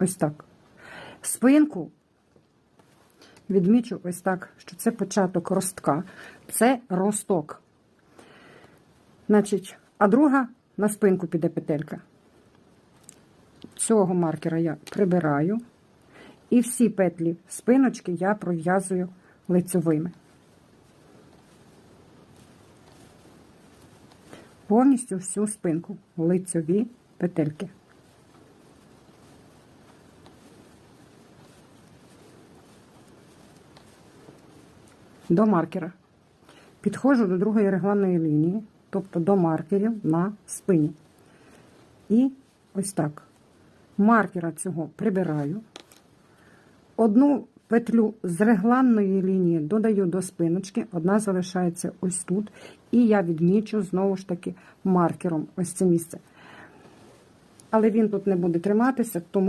Ось так. Спинку відмічу ось так, що це початок ростка. Це росток. Значить, а друга на спинку піде петелька. Цього маркера я прибираю. І всі петлі спиночки я пров'язую лицьовими. Повністю всю спинку лицьові петельки. До маркера. Підходжу до другої регланної лінії, тобто до маркерів на спині. І ось так. Маркера цього прибираю. Одну петлю з регланної лінії додаю до спиночки, одна залишається ось тут. І я відмічу знову ж таки маркером ось це місце. Але він тут не буде триматися, тому